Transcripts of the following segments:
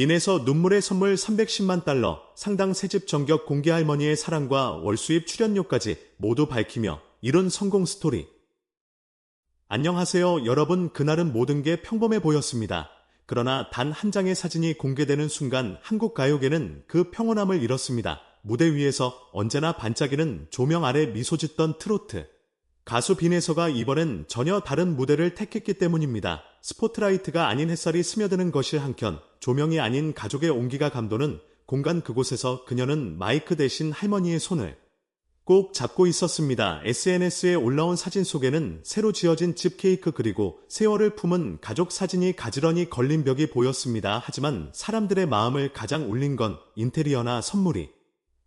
빈에서 눈물의 선물 310만 달러, 상당 새집 정격 공개 할머니의 사랑과 월수입 출연료까지 모두 밝히며 이룬 성공 스토리. 안녕하세요 여러분 그날은 모든 게 평범해 보였습니다. 그러나 단 한 장의 사진이 공개되는 순간 한국 가요계는 그 평온함을 잃었습니다. 무대 위에서 언제나 반짝이는 조명 아래 미소 짓던 트로트. 가수 빈에서가 이번엔 전혀 다른 무대를 택했기 때문입니다. 스포트라이트가 아닌 햇살이 스며드는 것이 한켠, 조명이 아닌 가족의 온기가 감도는 공간 그곳에서 그녀는 마이크 대신 할머니의 손을 꼭 잡고 있었습니다. SNS에 올라온 사진 속에는 새로 지어진 집 케이크 그리고 세월을 품은 가족 사진이 가지런히 걸린 벽이 보였습니다. 하지만 사람들의 마음을 가장 울린 건 인테리어나 선물이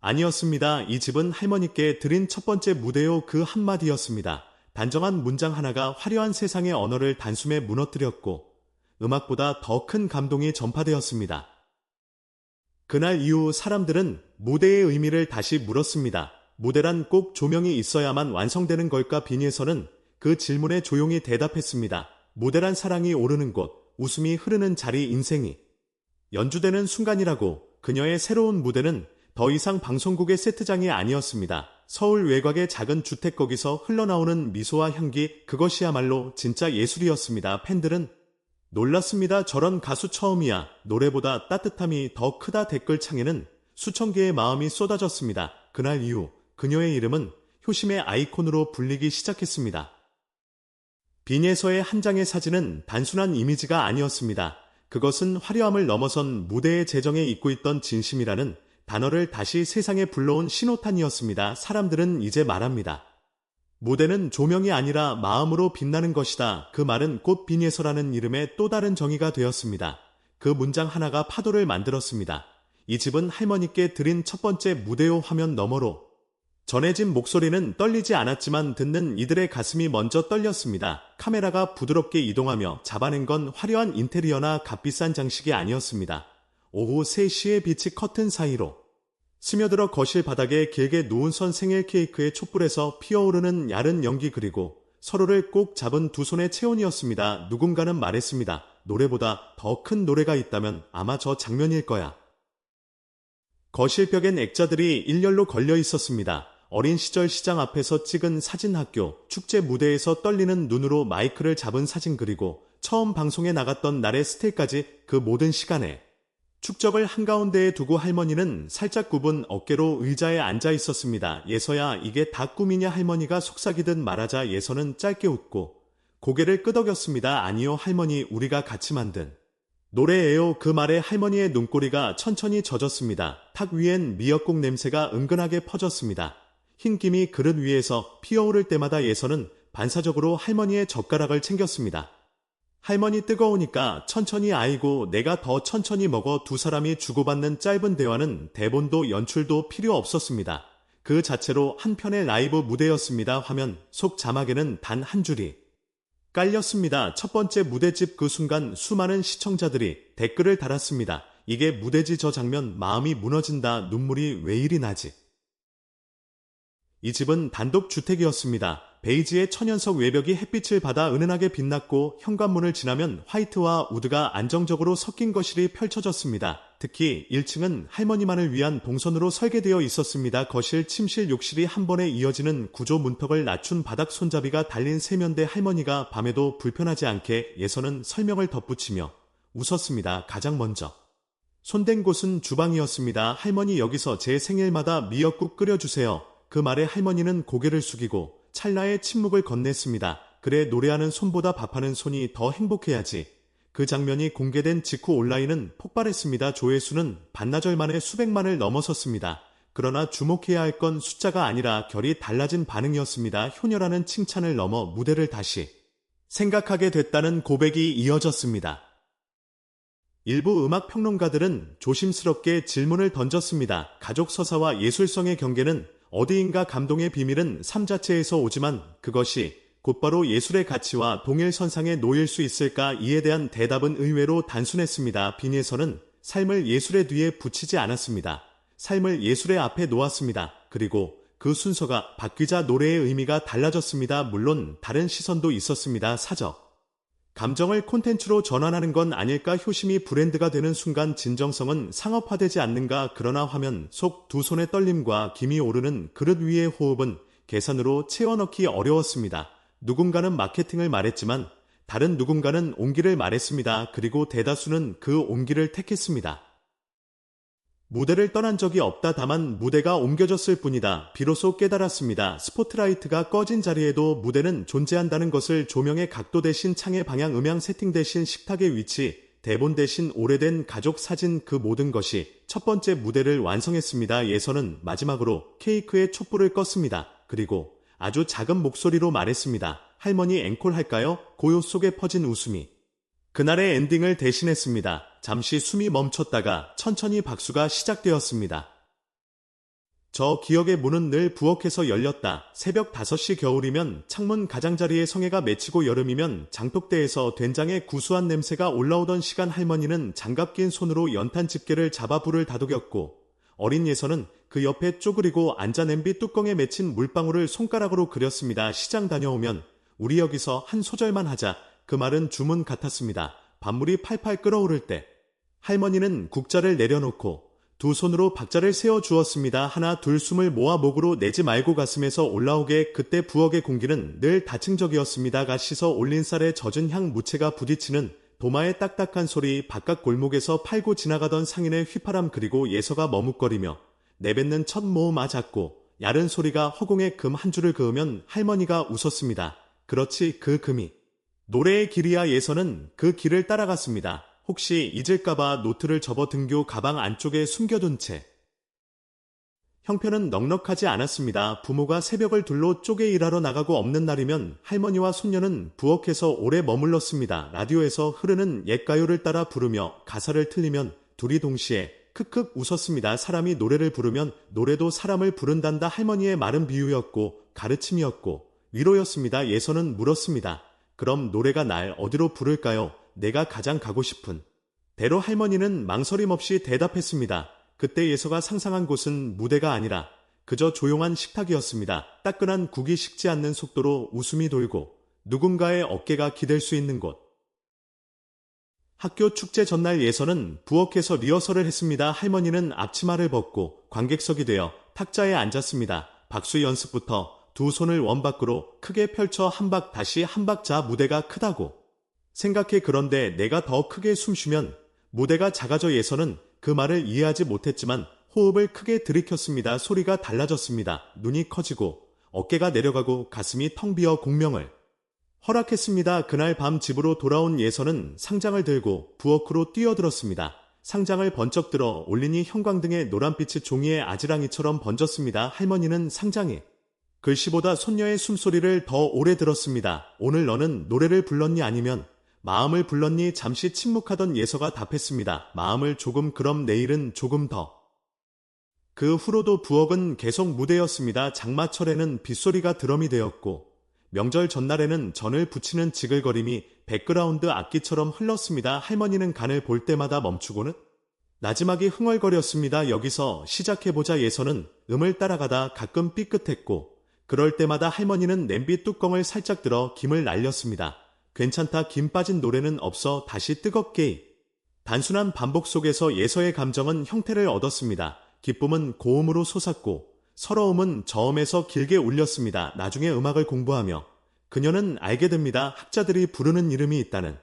아니었습니다. 이 집은 할머니께 드린 첫 번째 무대요 그 한마디였습니다. 단정한 문장 하나가 화려한 세상의 언어를 단숨에 무너뜨렸고 음악보다 더 큰 감동이 전파되었습니다. 그날 이후 사람들은 무대의 의미를 다시 물었습니다. 무대란 꼭 조명이 있어야만 완성되는 걸까 비니에서는 그 질문에 조용히 대답했습니다. 무대란 사랑이 오르는 곳, 웃음이 흐르는 자리 인생이 연주되는 순간이라고 그녀의 새로운 무대는 더 이상 방송국의 세트장이 아니었습니다. 서울 외곽의 작은 주택 거기서 흘러나오는 미소와 향기 그것이야말로 진짜 예술이었습니다. 팬들은 놀랐습니다. 저런 가수 처음이야. 노래보다 따뜻함이 더 크다 댓글창에는 수천 개의 마음이 쏟아졌습니다. 그날 이후 그녀의 이름은 효심의 아이콘으로 불리기 시작했습니다. 빈에서의 한 장의 사진은 단순한 이미지가 아니었습니다. 그것은 화려함을 넘어선 무대의 재정에 잊고 있던 진심이라는 단어를 다시 세상에 불러온 신호탄이었습니다. 사람들은 이제 말합니다. 무대는 조명이 아니라 마음으로 빛나는 것이다. 그 말은 꽃 빈예서라는 이름의 또 다른 정의가 되었습니다. 그 문장 하나가 파도를 만들었습니다. 이 집은 할머니께 드린 첫 번째 무대요 화면 너머로 전해진 목소리는 떨리지 않았지만 듣는 이들의 가슴이 먼저 떨렸습니다. 카메라가 부드럽게 이동하며 잡아낸 건 화려한 인테리어나 값비싼 장식이 아니었습니다. 오후 3시에 빛이 커튼 사이로 스며들어 거실 바닥에 길게 누운선 생일 케이크의 촛불에서 피어오르는 야른 연기 그리고 서로를 꼭 잡은 두 손의 체온이었습니다. 누군가는 말했습니다. 노래보다 더 큰 노래가 있다면 아마 저 장면일 거야. 거실 벽엔 액자들이 일렬로 걸려 있었습니다. 어린 시절 시장 앞에서 찍은 사진 학교, 축제 무대에서 떨리는 눈으로 마이크를 잡은 사진 그리고 처음 방송에 나갔던 날의 스틸까지 그 모든 시간에 축적을 한가운데에 두고 할머니는 살짝 굽은 어깨로 의자에 앉아 있었습니다. 예서야 이게 다 꿈이냐 할머니가 속삭이듯 말하자 예서는 짧게 웃고 고개를 끄덕였습니다. 아니요 할머니 우리가 같이 만든 노래예요. 그 말에 할머니의 눈꼬리가 천천히 젖었습니다. 탁 위엔 미역국 냄새가 은근하게 퍼졌습니다. 흰 김이 그릇 위에서 피어오를 때마다 예서는 반사적으로 할머니의 젓가락을 챙겼습니다. 할머니 뜨거우니까 천천히 아이고 내가 더 천천히 먹어 두 사람이 주고받는 짧은 대화는 대본도 연출도 필요 없었습니다. 그 자체로 한 편의 라이브 무대였습니다. 화면 속 자막에는 단 한 줄이 깔렸습니다. 첫 번째 무대집 그 순간 수많은 시청자들이 댓글을 달았습니다. 이게 무대지 저 장면 마음이 무너진다 눈물이 왜 이리 나지. 이 집은 단독 주택이었습니다. 베이지의 천연석 외벽이 햇빛을 받아 은은하게 빛났고 현관문을 지나면 화이트와 우드가 안정적으로 섞인 거실이 펼쳐졌습니다. 특히 1층은 할머니만을 위한 동선으로 설계되어 있었습니다. 거실, 침실, 욕실이 한 번에 이어지는 구조 문턱을 낮춘 바닥 손잡이가 달린 세면대 할머니가 밤에도 불편하지 않게 예서는 설명을 덧붙이며 웃었습니다. 가장 먼저. 손댄 곳은 주방이었습니다. 할머니 여기서 제 생일마다 미역국 끓여주세요. 그 말에 할머니는 고개를 숙이고 찰나의 침묵을 건넸습니다. 그래 노래하는 손보다 밥하는 손이 더 행복해야지. 그 장면이 공개된 직후 온라인은 폭발했습니다. 조회수는 반나절 만에 수백만을 넘어섰습니다. 그러나 주목해야 할 건 숫자가 아니라 결이 달라진 반응이었습니다. 효녀라는 칭찬을 넘어 무대를 다시 생각하게 됐다는 고백이 이어졌습니다. 일부 음악 평론가들은 조심스럽게 질문을 던졌습니다. 가족 서사와 예술성의 경계는 어디인가 감동의 비밀은 삶 자체에서 오지만 그것이 곧바로 예술의 가치와 동일선상에 놓일 수 있을까 이에 대한 대답은 의외로 단순했습니다. 빈에서는 삶을 예술의 뒤에 붙이지 않았습니다. 삶을 예술의 앞에 놓았습니다. 그리고 그 순서가 바뀌자 노래의 의미가 달라졌습니다. 물론 다른 시선도 있었습니다. 사적. 감정을 콘텐츠로 전환하는 건 아닐까 효심이 브랜드가 되는 순간 진정성은 상업화되지 않는가 그러나 화면 속 두 손의 떨림과 김이 오르는 그릇 위의 호흡은 계산으로 채워넣기 어려웠습니다. 누군가는 마케팅을 말했지만 다른 누군가는 온기를 말했습니다. 그리고 대다수는 그 온기를 택했습니다. 무대를 떠난 적이 없다. 다만 무대가 옮겨졌을 뿐이다. 비로소 깨달았습니다. 스포트라이트가 꺼진 자리에도 무대는 존재한다는 것을 조명의 각도 대신 창의 방향 음향 세팅 대신 식탁의 위치, 대본 대신 오래된 가족 사진 그 모든 것이 첫 번째 무대를 완성했습니다. 예선은 마지막으로 케이크에 촛불을 껐습니다. 그리고 아주 작은 목소리로 말했습니다. 할머니 앵콜 할까요? 고요 속에 퍼진 웃음이. 그날의 엔딩을 대신했습니다. 잠시 숨이 멈췄다가 천천히 박수가 시작되었습니다. 저 기억의 문은 늘 부엌에서 열렸다. 새벽 5시 겨울이면 창문 가장자리에 성에가 맺히고 여름이면 장독대에서 된장의 구수한 냄새가 올라오던 시간 할머니는 장갑 낀 손으로 연탄 집게를 잡아 불을 다독였고 어린 예선은 그 옆에 쪼그리고 앉아 냄비 뚜껑에 맺힌 물방울을 손가락으로 그렸습니다. 시장 다녀오면 우리 여기서 한 소절만 하자. 그 말은 주문 같았습니다. 밥물이 팔팔 끓어오를 때 할머니는 국자를 내려놓고 두 손으로 박자를 세워 주었습니다. 하나 둘 숨을 모아 목으로 내지 말고 가슴에서 올라오게 그때 부엌의 공기는 늘 다층적이었습니다가 씻어 올린 쌀에 젖은 향 무채가 부딪히는 도마의 딱딱한 소리 바깥 골목에서 팔고 지나가던 상인의 휘파람 그리고 예서가 머뭇거리며 내뱉는 첫 모음 아 작고 야른 소리가 허공에 금 한 줄을 그으면 할머니가 웃었습니다. 그렇지 그 금이 노래의 길이야 예서는 그 길을 따라갔습니다. 혹시 잊을까봐 노트를 접어 등교 가방 안쪽에 숨겨둔 채. 형편은 넉넉하지 않았습니다. 부모가 새벽을 둘러 쪼개 일하러 나가고 없는 날이면 할머니와 손녀는 부엌에서 오래 머물렀습니다. 라디오에서 흐르는 옛 가요를 따라 부르며 가사를 틀리면 둘이 동시에 크크 웃었습니다. 사람이 노래를 부르면 노래도 사람을 부른단다 할머니의 말은 비유였고 가르침이었고 위로였습니다. 예서는 물었습니다. 그럼 노래가 날 어디로 부를까요? 내가 가장 가고 싶은. 대로 할머니는 망설임 없이 대답했습니다. 그때 예서가 상상한 곳은 무대가 아니라 그저 조용한 식탁이었습니다. 따끈한 국이 식지 않는 속도로 웃음이 돌고 누군가의 어깨가 기댈 수 있는 곳. 학교 축제 전날 예서는 부엌에서 리허설을 했습니다. 할머니는 앞치마를 벗고 관객석이 되어 탁자에 앉았습니다. 박수 연습부터 두 손을 원 밖으로 크게 펼쳐 한 박 다시 한 박 자 무대가 크다고. 생각해 그런데 내가 더 크게 숨쉬면 무대가 작아져 예서는 그 말을 이해하지 못했지만 호흡을 크게 들이켰습니다. 소리가 달라졌습니다. 눈이 커지고 어깨가 내려가고 가슴이 텅 비어 공명을 허락했습니다. 그날 밤 집으로 돌아온 예서는 상장을 들고 부엌으로 뛰어들었습니다. 상장을 번쩍 들어 올리니 형광등의 노란빛이 종이의 아지랑이처럼 번졌습니다. 할머니는 상장에 글씨보다 손녀의 숨소리를 더 오래 들었습니다. 오늘 너는 노래를 불렀니 아니면 마음을 불렀니 잠시 침묵하던 예서가 답했습니다. 마음을 조금 그럼 내일은 조금 더. 그 후로도 부엌은 계속 무대였습니다. 장마철에는 빗소리가 드럼이 되었고 명절 전날에는 전을 붙이는 지글거림이 백그라운드 악기처럼 흘렀습니다. 할머니는 간을 볼 때마다 멈추고는 나지막이 흥얼거렸습니다. 여기서 시작해보자 예서는 음을 따라가다 가끔 삐끗했고 그럴 때마다 할머니는 냄비 뚜껑을 살짝 들어 김을 날렸습니다. 괜찮다 김 빠진 노래는 없어 다시 뜨겁게. 단순한 반복 속에서 예서의 감정은 형태를 얻었습니다. 기쁨은 고음으로 솟았고 서러움은 저음에서 길게 울렸습니다. 나중에 음악을 공부하며 그녀는 알게 됩니다. 학자들이 부르는 이름이 있다는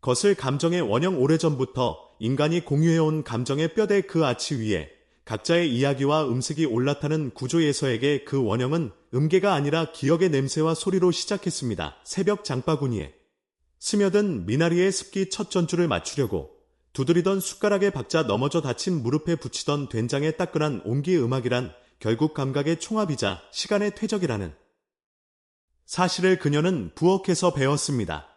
것을 감정의 원형 오래전부터 인간이 공유해온 감정의 뼈대 그 아치 위에 각자의 이야기와 음색이 올라타는 구조예서에게 그 원형은 음계가 아니라 기억의 냄새와 소리로 시작했습니다. 새벽 장바구니에 스며든 미나리의 습기 첫 전주를 맞추려고 두드리던 숟가락의 박자 넘어져 다친 무릎에 붙이던 된장의 따끈한 온기 음악이란 결국 감각의 총합이자 시간의 퇴적이라는 사실을 그녀는 부엌에서 배웠습니다.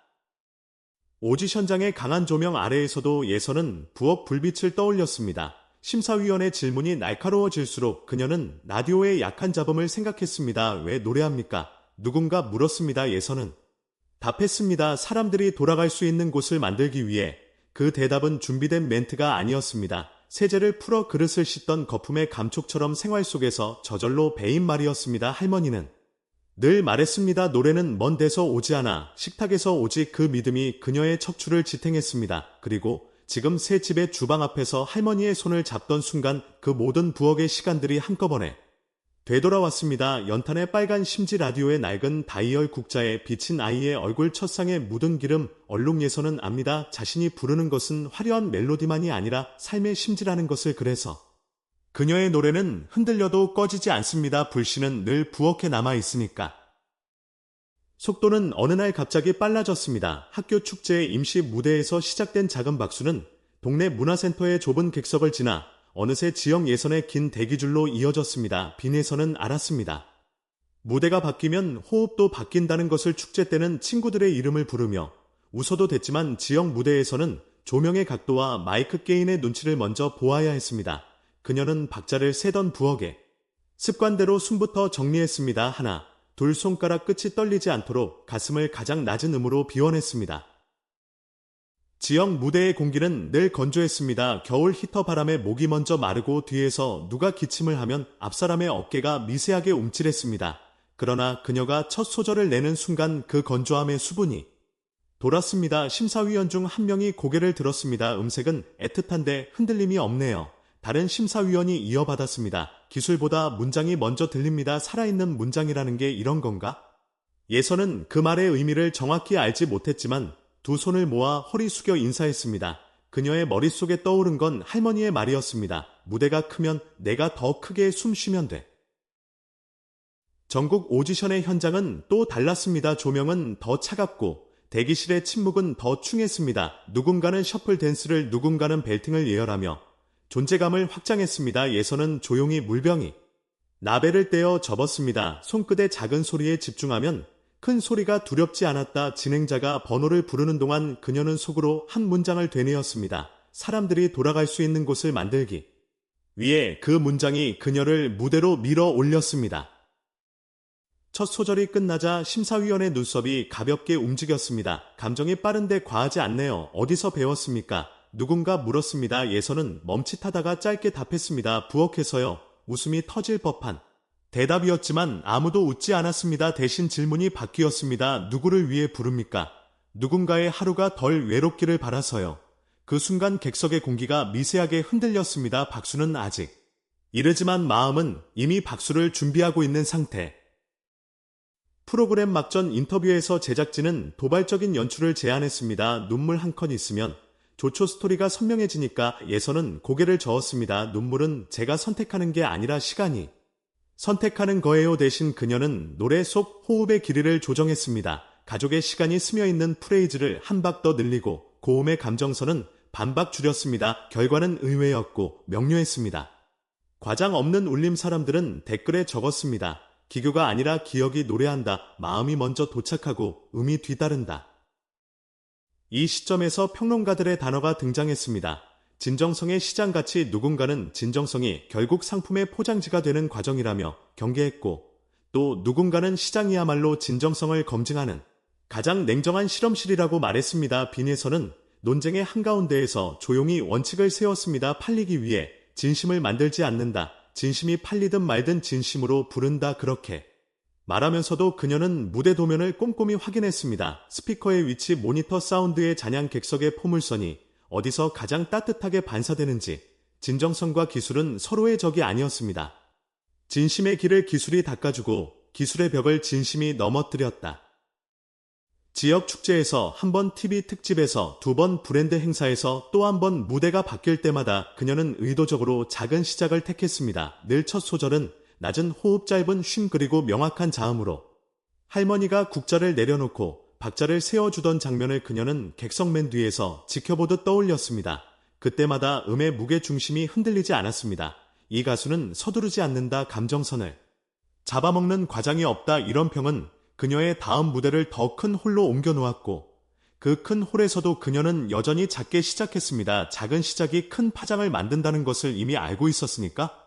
오지션장의 강한 조명 아래에서도 예서는 부엌 불빛을 떠올렸습니다. 심사위원의 질문이 날카로워질수록 그녀는 라디오의 약한 잡음을 생각했습니다. 왜 노래합니까? 누군가 물었습니다. 예선은. 답했습니다. 사람들이 돌아갈 수 있는 곳을 만들기 위해 그 대답은 준비된 멘트가 아니었습니다. 세제를 풀어 그릇을 씻던 거품의 감촉처럼 생활 속에서 저절로 배인 말이었습니다. 할머니는 늘 말했습니다. 노래는 먼 데서 오지 않아 식탁에서 오지 그 믿음이 그녀의 척추를 지탱했습니다. 그리고 지금 새 집의 주방 앞에서 할머니의 손을 잡던 순간 그 모든 부엌의 시간들이 한꺼번에 되돌아왔습니다. 연탄의 빨간 심지 라디오의 낡은 다이얼 국자에 비친 아이의 얼굴 첫상에 묻은 기름 얼룩예서는 압니다. 자신이 부르는 것은 화려한 멜로디만이 아니라 삶의 심지라는 것을 그래서 그녀의 노래는 흔들려도 꺼지지 않습니다. 불씨는 늘 부엌에 남아 있으니까. 속도는 어느 날 갑자기 빨라졌습니다. 학교 축제의 임시 무대에서 시작된 작은 박수는 동네 문화센터의 좁은 객석을 지나 어느새 지역 예선의 긴 대기줄로 이어졌습니다. 빈에서는 알았습니다. 무대가 바뀌면 호흡도 바뀐다는 것을 축제 때는 친구들의 이름을 부르며 웃어도 됐지만 지역 무대에서는 조명의 각도와 마이크 게인의 눈치를 먼저 보아야 했습니다. 그녀는 박자를 세던 부엌에 습관대로 숨부터 정리했습니다. 하나, 둘 손가락 끝이 떨리지 않도록 가슴을 가장 낮은 음으로 비워냈습니다. 지역 무대의 공기는 늘 건조했습니다. 겨울 히터 바람에 목이 먼저 마르고 뒤에서 누가 기침을 하면 앞사람의 어깨가 미세하게 움찔했습니다. 그러나 그녀가 첫 소절을 내는 순간 그 건조함의 수분이 돌았습니다. 심사위원 중 한 명이 고개를 들었습니다. 음색은 애틋한데 흔들림이 없네요. 다른 심사위원이 이어받았습니다. 기술보다 문장이 먼저 들립니다. 살아있는 문장이라는 게 이런 건가? 예선은 그 말의 의미를 정확히 알지 못했지만 두 손을 모아 허리 숙여 인사했습니다. 그녀의 머릿속에 떠오른 건 할머니의 말이었습니다. 무대가 크면 내가 더 크게 숨 쉬면 돼. 전국 오디션의 현장은 또 달랐습니다. 조명은 더 차갑고 대기실의 침묵은 더 충했습니다. 누군가는 셔플 댄스를 누군가는 벨팅을 예열하며 존재감을 확장했습니다. 예선은 조용히 물병이 나베를 떼어 접었습니다. 손끝의 작은 소리에 집중하면 큰 소리가 두렵지 않았다. 진행자가 번호를 부르는 동안 그녀는 속으로 한 문장을 되뇌었습니다. 사람들이 돌아갈 수 있는 곳을 만들기. 위에 그 문장이 그녀를 무대로 밀어 올렸습니다. 첫 소절이 끝나자 심사위원의 눈썹이 가볍게 움직였습니다. 감정이 빠른데 과하지 않네요. 어디서 배웠습니까? 누군가 물었습니다. 예선은 멈칫하다가 짧게 답했습니다. 부엌에서요. 웃음이 터질 법한 대답이었지만 아무도 웃지 않았습니다. 대신 질문이 바뀌었습니다. 누구를 위해 부릅니까? 누군가의 하루가 덜 외롭기를 바라서요. 그 순간 객석의 공기가 미세하게 흔들렸습니다. 박수는 아직 이르지만 마음은 이미 박수를 준비하고 있는 상태. 프로그램 막전 인터뷰에서 제작진은 도발적인 연출을 제안했습니다. 눈물 한 컷 있으면 조초 스토리가 선명해지니까 예선은 고개를 저었습니다. 눈물은 제가 선택하는 게 아니라 시간이 선택하는 거예요 대신 그녀는 노래 속 호흡의 길이를 조정했습니다. 가족의 시간이 스며 있는 프레이즈를 한 박 더 늘리고 고음의 감정선은 반박 줄였습니다. 결과는 의외였고 명료했습니다. 과장 없는 울림 사람들은 댓글에 적었습니다. 기교가 아니라 기억이 노래한다. 마음이 먼저 도착하고 음이 뒤따른다. 이 시점에서 평론가들의 단어가 등장했습니다. 진정성의 시장같이 누군가는 진정성이 결국 상품의 포장지가 되는 과정이라며 경계했고 또 누군가는 시장이야말로 진정성을 검증하는 가장 냉정한 실험실이라고 말했습니다. 빈에서는 논쟁의 한가운데에서 조용히 원칙을 세웠습니다. 팔리기 위해 진심을 만들지 않는다. 진심이 팔리든 말든 진심으로 부른다. 그렇게 말하면서도 그녀는 무대 도면을 꼼꼼히 확인했습니다. 스피커의 위치, 모니터 사운드의 잔향 객석의 포물선이 어디서 가장 따뜻하게 반사되는지 진정성과 기술은 서로의 적이 아니었습니다. 진심의 길을 기술이 닦아주고 기술의 벽을 진심이 넘어뜨렸다. 지역 축제에서 한 번 TV 특집에서 두 번 브랜드 행사에서 또 한 번 무대가 바뀔 때마다 그녀는 의도적으로 작은 시작을 택했습니다. 늘 첫 소절은 낮은 호흡 짧은 쉼 그리고 명확한 자음으로 할머니가 국자를 내려놓고 박자를 세워주던 장면을 그녀는 객석맨 뒤에서 지켜보듯 떠올렸습니다. 그때마다 음의 무게 중심이 흔들리지 않았습니다. 이 가수는 서두르지 않는다 감정선을 잡아먹는 과장이 없다 이런 평은 그녀의 다음 무대를 더 큰 홀로 옮겨 놓았고 그 큰 홀에서도 그녀는 여전히 작게 시작했습니다. 작은 시작이 큰 파장을 만든다는 것을 이미 알고 있었으니까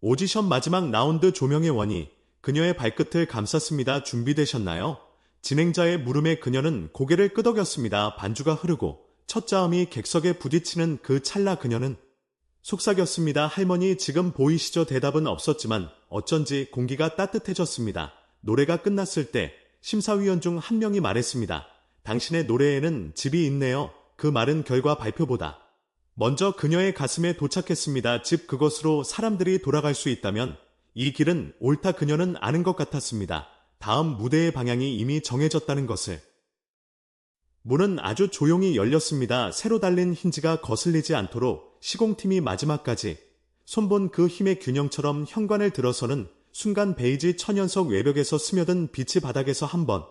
오디션 마지막 라운드 조명의 원이 그녀의 발끝을 감쌌습니다. 준비되셨나요? 진행자의 물음에 그녀는 고개를 끄덕였습니다. 반주가 흐르고 첫 자음이 객석에 부딪히는 그 찰나 그녀는 속삭였습니다. 할머니 지금 보이시죠? 대답은 없었지만 어쩐지 공기가 따뜻해졌습니다. 노래가 끝났을 때 심사위원 중 한 명이 말했습니다. 당신의 노래에는 집이 있네요. 그 말은 결과 발표보다 먼저 그녀의 가슴에 도착했습니다. 집 그것으로 사람들이 돌아갈 수 있다면 이 길은 옳다 그녀는 아는 것 같았습니다. 다음 무대의 방향이 이미 정해졌다는 것을. 문은 아주 조용히 열렸습니다. 새로 달린 힌지가 거슬리지 않도록 시공팀이 마지막까지 손본 그 힘의 균형처럼 현관을 들어서는 순간 베이지 천연석 외벽에서 스며든 빛이 바닥에서 한 번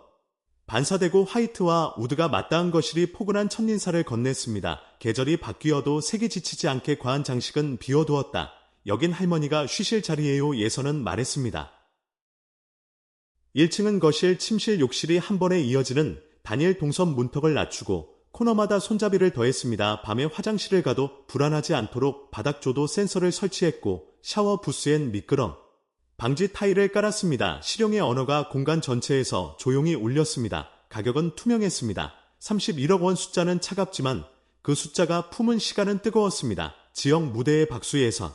반사되고 화이트와 우드가 맞닿은 거실이 포근한 첫인사를 건넸습니다. 계절이 바뀌어도 색이 지치지 않게 과한 장식은 비워두었다. 여긴 할머니가 쉬실 자리예요 예선은 말했습니다. 1층은 거실, 침실, 욕실이 한 번에 이어지는 단일 동선 문턱을 낮추고 코너마다 손잡이를 더했습니다. 밤에 화장실을 가도 불안하지 않도록 바닥조도 센서를 설치했고 샤워 부스엔 미끄럼, 방지 타일을 깔았습니다. 실용의 언어가 공간 전체에서 조용히 울렸습니다. 가격은 투명했습니다. 31억 원 숫자는 차갑지만 그 숫자가 품은 시간은 뜨거웠습니다. 지역 무대의 박수에선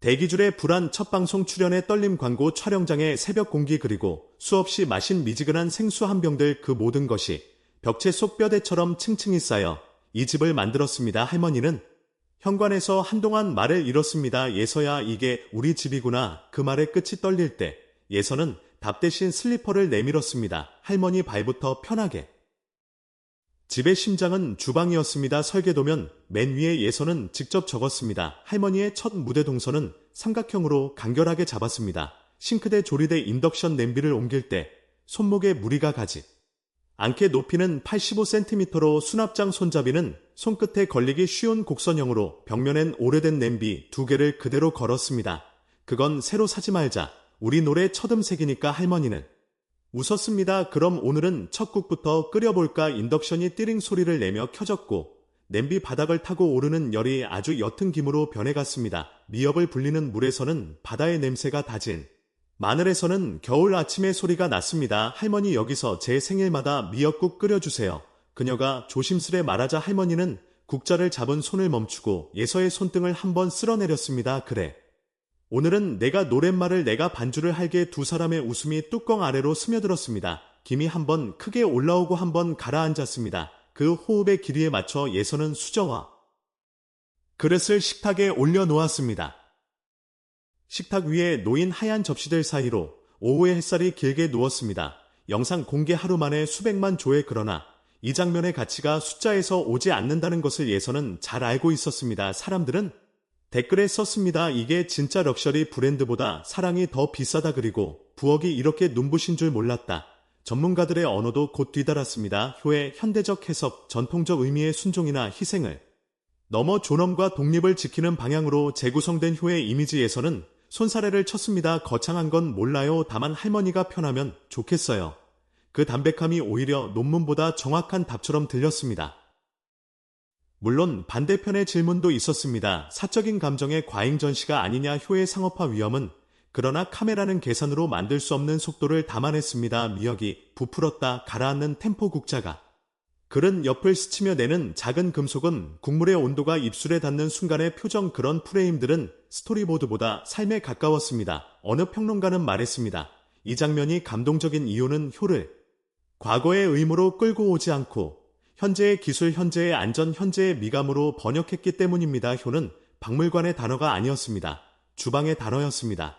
대기줄의 불안 첫 방송 출연의 떨림 광고 촬영장의 새벽 공기 그리고 수없이 마신 미지근한 생수 한 병들 그 모든 것이 벽체 속 뼈대처럼 층층이 쌓여 이 집을 만들었습니다. 할머니는 현관에서 한동안 말을 잃었습니다. 예서야 이게 우리 집이구나. 그 말의 끝이 떨릴 때 예서는 답 대신 슬리퍼를 내밀었습니다. 할머니 발부터 편하게. 집의 심장은 주방이었습니다. 설계도면 맨 위에 예서는 직접 적었습니다. 할머니의 첫 무대 동선은 삼각형으로 간결하게 잡았습니다. 싱크대 조리대 인덕션 냄비를 옮길 때 손목에 무리가 가지. 않게 높이는 85cm로 수납장 손잡이는 손끝에 걸리기 쉬운 곡선형으로 벽면엔 오래된 냄비 두 개를 그대로 걸었습니다. 그건 새로 사지 말자. 우리 노래 첫 음색이니까 할머니는. 웃었습니다. 그럼 오늘은 첫 국부터 끓여볼까 인덕션이 띠링 소리를 내며 켜졌고 냄비 바닥을 타고 오르는 열이 아주 옅은 김으로 변해갔습니다. 미역을 불리는 물에서는 바다의 냄새가 다진 마늘에서는 겨울 아침의 소리가 났습니다. 할머니 여기서 제 생일마다 미역국 끓여주세요. 그녀가 조심스레 말하자 할머니는 국자를 잡은 손을 멈추고 예서의 손등을 한번 쓸어내렸습니다. 그래. 오늘은 내가 노랫말을 내가 반주를 할게 두 사람의 웃음이 뚜껑 아래로 스며들었습니다. 김이 한번 크게 올라오고 한번 가라앉았습니다. 그 호흡의 길이에 맞춰 예서는 수저와 그릇을 식탁에 올려놓았습니다. 식탁 위에 놓인 하얀 접시들 사이로 오후의 햇살이 길게 누웠습니다. 영상 공개 하루 만에 수백만 조회 그러나 이 장면의 가치가 숫자에서 오지 않는다는 것을 예서는 잘 알고 있었습니다. 사람들은 댓글에 썼습니다. 이게 진짜 럭셔리 브랜드보다 사랑이 더 비싸다 그리고 부엌이 이렇게 눈부신 줄 몰랐다. 전문가들의 언어도 곧 뒤달았습니다. 효의 현대적 해석, 전통적 의미의 순종이나 희생을 넘어 존엄과 독립을 지키는 방향으로 재구성된 효의 이미지에서는 손사래를 쳤습니다. 거창한 건 몰라요. 다만 할머니가 편하면 좋겠어요. 그 담백함이 오히려 논문보다 정확한 답처럼 들렸습니다. 물론 반대편의 질문도 있었습니다. 사적인 감정의 과잉 전시가 아니냐 효의 상업화 위험은 그러나 카메라는 계산으로 만들 수 없는 속도를 담아냈습니다. 미역이 부풀었다 가라앉는 템포 국자가 글은 옆을 스치며 내는 작은 금속은 국물의 온도가 입술에 닿는 순간의 표정 그런 프레임들은 스토리보드보다 삶에 가까웠습니다. 어느 평론가는 말했습니다. 이 장면이 감동적인 이유는 효를 과거의 의무로 끌고 오지 않고 현재의 기술, 현재의 안전, 현재의 미감으로 번역했기 때문입니다. 효는 박물관의 단어가 아니었습니다. 주방의 단어였습니다.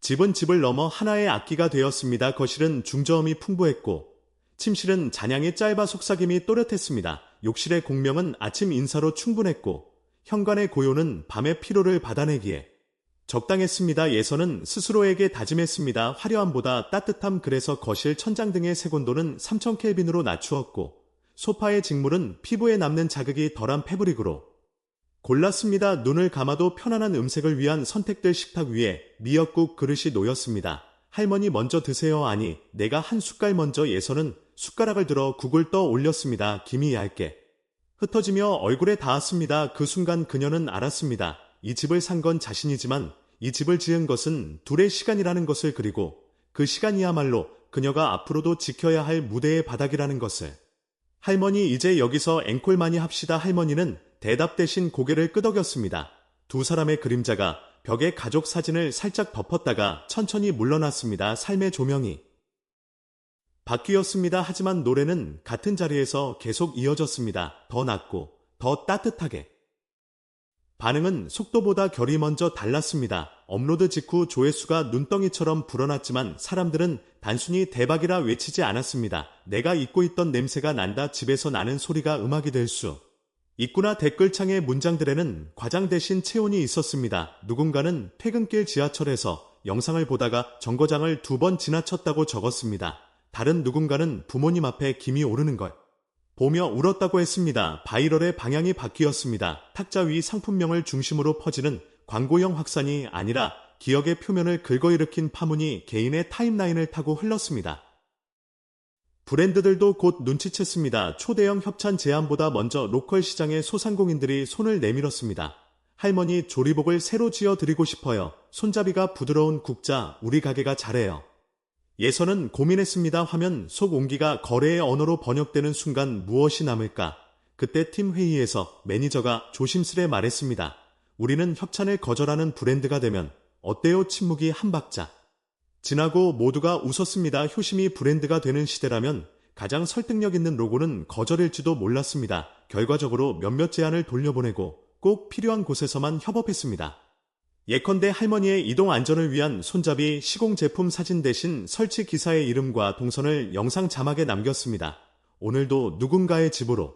집은 집을 넘어 하나의 악기가 되었습니다. 거실은 중저음이 풍부했고 침실은 잔향이 짧아 속삭임이 또렷했습니다. 욕실의 공명은 아침 인사로 충분했고 현관의 고요는 밤의 피로를 받아내기에 적당했습니다. 예선은 스스로에게 다짐했습니다. 화려함보다 따뜻함 그래서 거실 천장 등의 색온도는 3000켈빈으로 낮추었고 소파의 직물은 피부에 남는 자극이 덜한 패브릭으로 골랐습니다. 눈을 감아도 편안한 음색을 위한 선택들 식탁 위에 미역국 그릇이 놓였습니다. 할머니 먼저 드세요. 아니, 내가 한 숟갈 먼저 예선은 숟가락을 들어 국을 떠 올렸습니다. 김이 얇게. 흩어지며 얼굴에 닿았습니다. 그 순간 그녀는 알았습니다. 이 집을 산 건 자신이지만 이 집을 지은 것은 둘의 시간이라는 것을 그리고 그 시간이야말로 그녀가 앞으로도 지켜야 할 무대의 바닥이라는 것을. 할머니 이제 여기서 앵콜 많이 합시다. 할머니는 대답 대신 고개를 끄덕였습니다. 두 사람의 그림자가 벽에 가족 사진을 살짝 덮었다가 천천히 물러났습니다. 삶의 조명이. 바뀌었습니다. 하지만 노래는 같은 자리에서 계속 이어졌습니다. 더 낮고, 더 따뜻하게. 반응은 속도보다 결이 먼저 달랐습니다. 업로드 직후 조회수가 눈덩이처럼 불어났지만 사람들은 단순히 대박이라 외치지 않았습니다. 내가 잊고 있던 냄새가 난다 집에서 나는 소리가 음악이 될 수. 있구나 댓글창의 문장들에는 과장 대신 체온이 있었습니다. 누군가는 퇴근길 지하철에서 영상을 보다가 정거장을 두 번 지나쳤다고 적었습니다. 다른 누군가는 부모님 앞에 김이 오르는 걸 보며 울었다고 했습니다. 바이럴의 방향이 바뀌었습니다. 탁자 위 상품명을 중심으로 퍼지는 광고형 확산이 아니라 기억의 표면을 긁어일으킨 파문이 개인의 타임라인을 타고 흘렀습니다. 브랜드들도 곧 눈치챘습니다. 초대형 협찬 제안보다 먼저 로컬 시장의 소상공인들이 손을 내밀었습니다. 할머니 조리복을 새로 지어 드리고 싶어요. 손잡이가 부드러운 국자, 우리 가게가 잘해요. 예선은 고민했습니다. 화면 속 온기가 거래의 언어로 번역되는 순간 무엇이 남을까? 그때 팀 회의에서 매니저가 조심스레 말했습니다. 우리는 협찬을 거절하는 브랜드가 되면 어때요? 침묵이 한 박자. 지나고 모두가 웃었습니다. 효심이 브랜드가 되는 시대라면 가장 설득력 있는 로고는 거절일지도 몰랐습니다. 결과적으로 몇몇 제안을 돌려보내고 꼭 필요한 곳에서만 협업했습니다. 예컨대 할머니의 이동 안전을 위한 손잡이 시공 제품 사진 대신 설치 기사의 이름과 동선을 영상 자막에 남겼습니다. 오늘도 누군가의 집으로